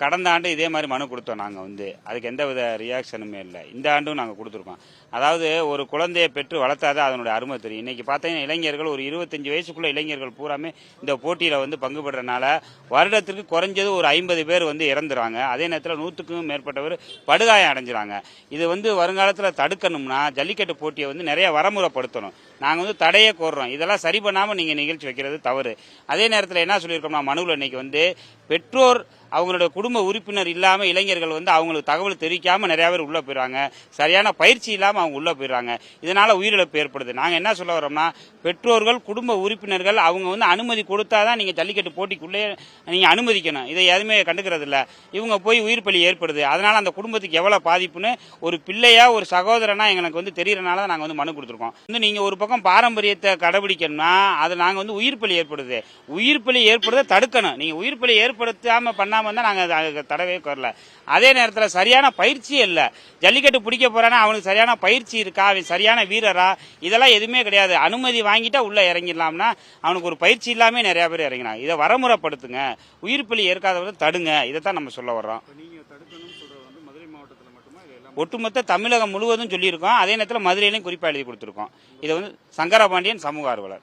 கடந்த ஆண்டு இதே மாதிரி மனு கொடுத்தோம் நாங்கள் வந்து. அதுக்கு எந்த வித ரியாக்ஷனுமே இல்லை. இந்த ஆண்டும் நாங்கள் கொடுத்துருக்கோம். அதாவது ஒரு குழந்தையை பெற்று வளர்த்தாதான் அதனுடைய அருமை தெரியும். இன்னைக்கு பார்த்தீங்கன்னா இளைஞர்கள் ஒரு இருபத்தஞ்சு வயசுக்குள்ள இளைஞர்கள் பூராமே இந்த போட்டியில் வந்து பங்குபடுறதுனால வருடத்திற்கு குறைஞ்சது ஒரு ஐம்பது பேர் வந்து இறந்துறாங்க அதே நேரத்தில் நூற்றுக்கும் மேற்பட்டவர் படுகாயம் அடைஞ்சிறாங்க இது வந்து வருங்காலத்தில் தடுக்கணும்னா ஜல்லிக்கட்டு போட்டியை வந்து நிறைய வரமுறைப்படுத்தணும். நாங்கள் வந்து தடையை கோர்றோம். இதெல்லாம் சரி பண்ணாமல் நீங்கள் நிகழ்ச்சி வைக்கிறது தவறு. அதே நேரத்தில் என்ன சொல்லியிருக்கோம்னா மனுவில் இன்னைக்கு வந்து பெற்றோர் அவங்களோட குடும்ப உறுப்பினர் இல்லாமல் இளைஞர்கள் வந்து அவங்களுக்கு தகவல் தெரிவிக்காமல் நிறையா பேர் உள்ளே போயிடுறாங்க. சரியான பயிற்சி இல்லாமல் அவங்க உள்ளே போயிடுறாங்க. இதனால் உயிரிழப்பு ஏற்படுது. நாங்கள் என்ன சொல்ல வரோம்னா பெற்றோர்கள் குடும்ப உறுப்பினர்கள் அவங்க வந்து அனுமதி கொடுத்தாதான் நீங்கள் ஜல்லிக்கட்டு போட்டிக்குள்ளே நீங்கள் அனுமதிக்கணும். இதை எதுவுமே கண்டுக்கிறதில்ல இவங்க போய் உயிர் பலி ஏற்படுது. அதனால் அந்த குடும்பத்துக்கு எவ்வளோ பாதிப்புன்னு ஒரு பிள்ளையாக ஒரு சகோதரனா எங்களுக்கு வந்து தெரியறனால தான் நாங்கள் வந்து மனு கொடுத்துருக்கோம். வந்து நீங்கள் ஒரு பக்கம் பாரம்பரியத்தை கடைபிடிக்கணும்னா அது நாங்கள் வந்து உயிர் பலி ஏற்படுது. உயிர் பலி ஏற்படுறதை தடுக்கணும். நீங்கள் உயிர் பலி ஏற்படுத்தாமல் பண்ணாமல் தான் நாங்கள் தடவே வரல அதே நேரத்தில் சரியான பயிற்சி இல்லை. ஜல்லிக்கட்டு பிடிக்க போறானா அவனுக்கு சரியான பயிற்சி இருக்கா? அவன் சரியான வீரரா? இதெல்லாம் எதுவுமே கிடையாது. அனுமதி வாங்கிட்டா உள்ளே இறங்கிடலாம்னா அவனுக்கு ஒரு பயிற்சி இல்லாமல் நிறையா பேர் இறங்கினாங்க. இதை வரமுறைப்படுத்துங்க உயிர் பலி ஏற்காதவரை தடுங்க. இதை தான் நம்ம சொல்ல வர்றோம். ஒட்டுமொத்த தமிழகம் முழுவதும் சொல்லியிருக்கோம். அதே நேரத்தில் மதுரையிலையும் குறிப்பாக எழுதி கொடுத்துருக்கோம். இதை வந்து சங்கரபாண்டியன் சமூக ஆர்வலர்.